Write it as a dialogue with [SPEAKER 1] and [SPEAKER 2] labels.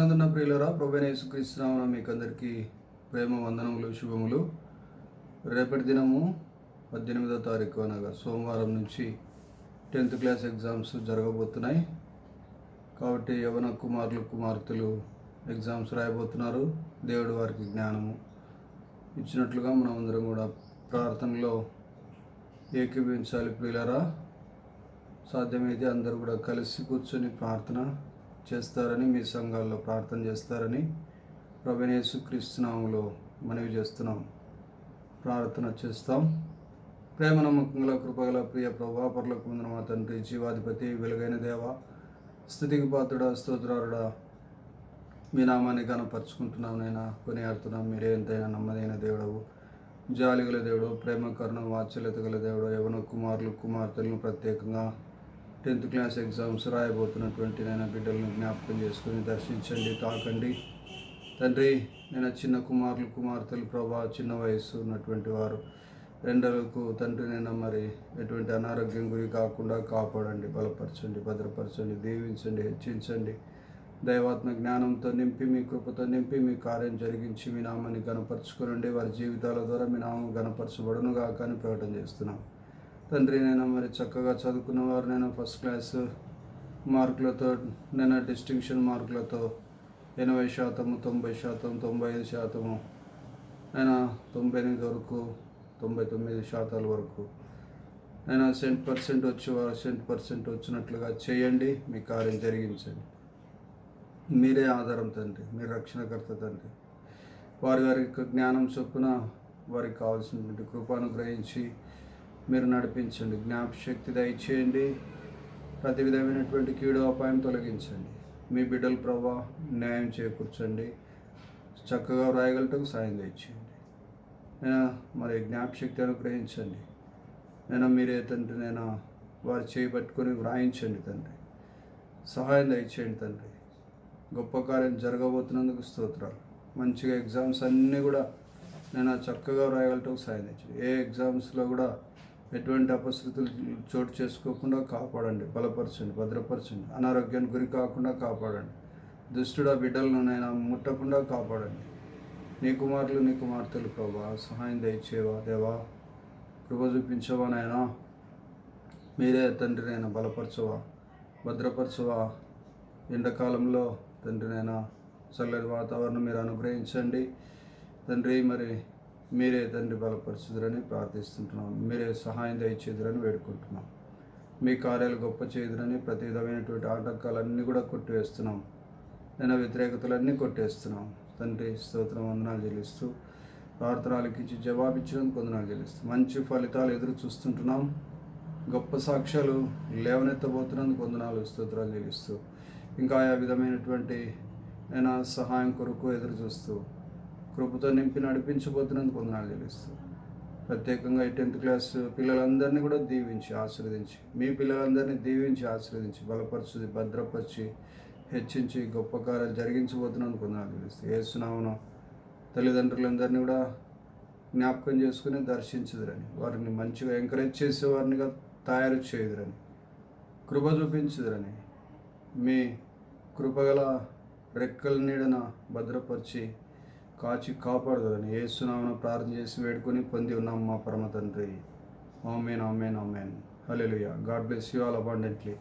[SPEAKER 1] నందున ప్రియులరా ప్రభైన యేసుక్రీస్తునామన మీకు అందరికీ ప్రేమ వందనములు శుభములు. రేపటి దినము పద్దెనిమిదో తారీఖు అనగా సోమవారం నుంచి టెన్త్ క్లాస్ ఎగ్జామ్స్ జరగబోతున్నాయి. కాబట్టి యవన కుమారులు కుమార్తెలు ఎగ్జామ్స్ రాయబోతున్నారు. దేవుడు వారికి జ్ఞానము ఇచ్చినట్లుగా మనం అందరం కూడా ప్రార్థనలో ఏకీభవించాలి ప్రియులరా. సాధ్యమైతే అందరూ కూడా కలిసి కూర్చొని ప్రార్థన చేస్తారని మీ సంఘాల్లో ప్రార్థన చేస్తారని ప్రభనేసు క్రీస్తునాములో మనవి చేస్తున్నాం. ప్రార్థన చేస్తాం. ప్రేమ నమ్మకంగా కృపగల ప్రియ ప్రభా పర్లకు ముందున మా తండ్రి జీవాధిపతి వెలుగైన దేవ స్థుతికి పాత్రుడా స్తోత్రారుడా మీ నామాన్ని కనపరుచుకుంటున్నాం నైనా కొనియాడుతున్నాం. మీరే ఎంతైనా నమ్మదైన దేవుడవు జాలిగల దేవుడు ప్రేమ కరుణ వాత్సల్యత గల దేవుడు యవన కుమారులు కుమార్తెలను ప్రత్యేకంగా టెన్త్ క్లాస్ ఎగ్జామ్స్ రాయబోతున్నటువంటి నేను బిడ్డలను జ్ఞాపకం చేసుకుని దర్శించండి తాకండి. తండ్రి నేను చిన్న కుమారులు కుమార్తెలు ప్రభా చిన్న వయస్సు ఉన్నటువంటి వారు. రెండలకు తండ్రి నేను మరి ఎటువంటి అనారోగ్యం గురి కాకుండా కాపాడండి బలపరచండి భద్రపరచండి దీవించండి హెచ్చించండి. దైవాత్మ జ్ఞానంతో నింపి మీ కృపతో నింపి మీ కార్యం జరిగించి మీ నామాన్ని గనపరచుకోనండి వారి జీవితాల ద్వారా మీ నామం గనపరచబడునుగా కానీ ప్రకటన చేస్తున్నాం. తండ్రి నేను మరి చక్కగా చదువుకున్నవారు నేను ఫస్ట్ క్లాస్ మార్కులతో నేను డిస్టింక్షన్ మార్కులతో ఎనభై శాతము తొంభై శాతం తొంభై ఐదు శాతము నేను తొంభై ఎనిమిది వరకు తొంభై తొమ్మిది శాతాల వరకు. నేను సెంట్ పర్సెంట్ వచ్చి సెంట్ పర్సెంట్ వచ్చినట్లుగా చేయండి మీ కార్యం జరిగించండి. మీరే ఆధారం తండ్రి మీరు రక్షణకర్త తండ్రి. వారి వారి యొక్క జ్ఞానం చొప్పున వారికి కావాల్సినటువంటి కృపను గ్రహించి మీరు నడిపించండి. జ్ఞాపశక్తి దయచేయండి. ప్రతి విధమైనటువంటి కీడు అపాయం తొలగించండి. మీ బిడ్డల ప్రభా న్యాయం చేకూర్చండి. చక్కగా వ్రాయగలటకు సాయం తెచ్చేయండి నేను? మరి జ్ఞాపశక్తి అనుగ్రహించండి. నేను? మీరే తండ్రి నేను? వారు చేపట్టుకొని వ్రాయించండి తండ్రి. సహాయం దయచేయండి తండ్రి. గొప్ప కార్యం జరగబోతున్నందుకు స్తోత్రాలు. మంచిగా ఎగ్జామ్స్ అన్నీ కూడా నేను చక్కగా వ్రాయగలటకు సాయం తెచ్చాను ఏ ఎగ్జామ్స్లో కూడా ఎటువంటి అపశృతులు చోటు చేసుకోకుండా కాపాడండి బలపరచండి భద్రపరచండి అనారోగ్యానికి గురి కాకుండా కాపాడండి దుష్టుడ బిడ్డలనునైనా ముట్టకుండా కాపాడండి. నీ కుమారులు నీ కుమార్తెలు ప్రభా సహాయం దయచేవా దేవా కృప చూపించవానైనా మీరే తండ్రినైనా బలపరచవా భద్రపరచవా? ఎండాకాలంలో తండ్రినైనా చల్లని వాతావరణం మీరు అనుగ్రహించండి. తండ్రి మరి మీరే తండ్రి బలపరచుదురని ప్రార్థిస్తుంటున్నాం. మీరే సహాయం దయచేదురని వేడుకుంటున్నాం. మీ కార్యాలు గొప్ప చేదురని ప్రతి విధమైనటువంటి ఆటంకాలన్నీ కూడా కొట్టివేస్తున్నాం. నేను వ్యతిరేకతలన్నీ కొట్టేస్తున్నాం. తండ్రి స్తోత్రం వందనాలు చెల్లిస్తూ ప్రార్థనలకు ఇచ్చి జవాబిచ్చడం కొందనాలు చెల్లిస్తూ మంచి ఫలితాలు ఎదురు చూస్తుంటున్నాం. గొప్ప సాక్ష్యాలు లేవనెత్తబోతున్నందుకు వందనాలు స్తోత్రాలు చెల్లిస్తూ ఇంకా ఆయా విధమైనటువంటి నేను సహాయం కొరకు ఎదురు చూస్తూ కృపతో నింపి నడిపించబోతున్నందుకు వందనాలు తెలుస్తుంది ప్రత్యేకంగా ఈ టెన్త్ క్లాస్ పిల్లలందరినీ కూడా దీవించి ఆశీర్వదించి మీ పిల్లలందరినీ దీవించి ఆశీర్వదించి బలపరచుది భద్రపరిచి హెచ్చించి గొప్ప కార్యాలు జరిగించబోతున్నందుకు వందనాలు చెల్లిస్తూ ఏసునామను తల్లిదండ్రులందరినీ కూడా జ్ఞాపకం చేసుకుని దర్శించదురని వారిని మంచిగా ఎంకరేజ్ చేసే వారినిగా తయారు చేయుదురని కృప చూపించదురని మీ కృపగల రెక్కల నీడన భద్రపరిచి కాచి కాపాడుదని ఏసునామన ప్రార్థన చేసి వేడుకొని పొంది ఉన్నాం మా పరమ తండ్రి. Amen amen amen. Hallelujah. God bless you all abundantly.